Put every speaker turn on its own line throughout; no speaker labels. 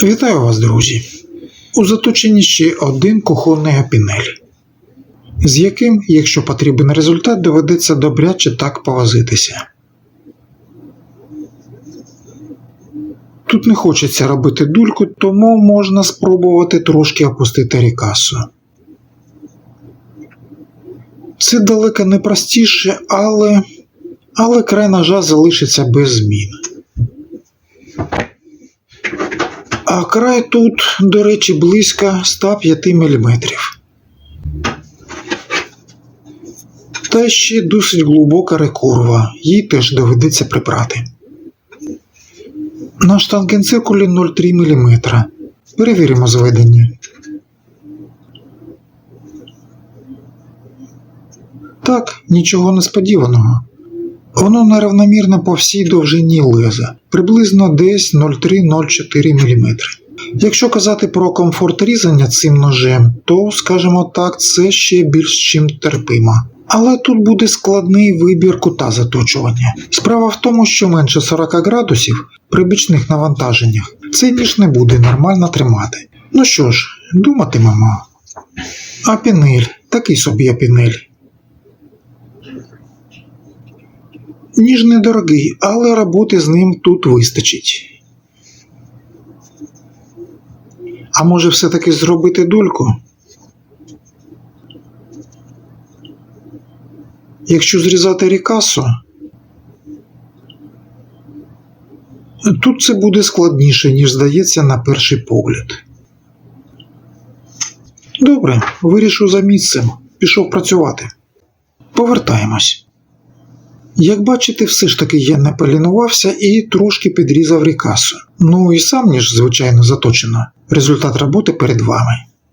Вітаю вас, друзі! У заточенні ще один кухонний апінель, з яким, якщо потрібен результат, доведеться добряче так повозитися. Тут не хочеться робити дульку, тому можна спробувати трошки опустити рікасу. Це далеко не простіше, але, але край ножа залишиться без змін. А край тут, до речі, близько 105 мм. Та ще досить глибока рекурва, їй теж доведеться прибрати. На штангенциркулі 0,3 мм. Перевіримо зведення. Так, нічого несподіваного. Воно нерівномірно по всій довжині леза, приблизно десь 0,3-0,4 мм. Якщо казати про комфорт різання цим ножем, то, скажімо так, це ще більш чим терпимо. Але тут буде складний вибір кута заточування. Справа в тому, що менше 40 градусів при бічних навантаженнях цей ніж не буде нормально тримати. Ну що ж, думатимемо. Апінель, такий собі апінель. Ніж недорогий, але роботи з ним тут вистачить. А може все-таки зробити дульку? Якщо зрізати рікасу, тут це буде складніше, ніж здається на перший погляд. Добре, вирішу за місцем, пішов працювати. Повертаємось. Як бачите, все ж таки я не полінувався і трошки підрізав рікасу. Ну і сам ніж, звичайно, заточено. Результат роботи перед вами.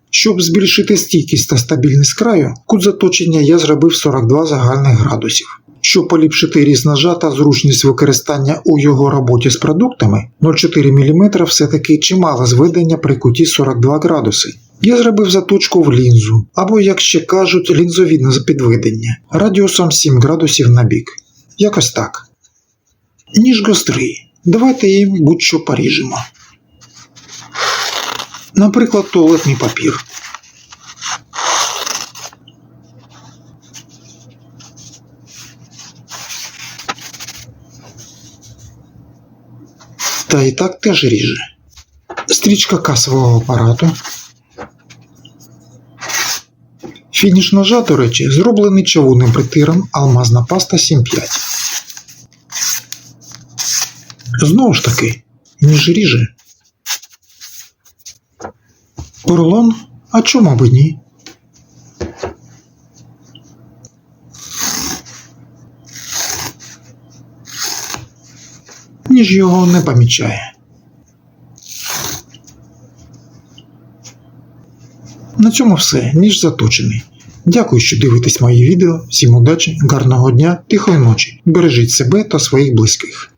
Щоб збільшити стійкість та стабільність краю, кут заточення я зробив 42 загальних градусів. Щоб поліпшити різ та зручність використання у його роботі з продуктами, 0,4 мм все-таки чимало зведення при куті 42 градуси. Я зробив заточку в лінзу, або, як ще кажуть, лінзовідне підведення радіусом 7 градусів на бік. Якось так. Ніж гострий. Давайте їм будь-що поріжемо. Наприклад, туалетний папір. Та і так теж ріже. Стрічка касового апарату. Фініш ножа, до речі, зроблений чавунним притиром алмазна паста 7.5. Знову ж таки, ніж ріже. Поролон? А чому б ні? Ніж його не помічає. На цьому все, ніж заточений. Дякую, що дивитесь мої відео. Всім удачі, гарного дня, тихої ночі. Бережіть себе та своїх близьких.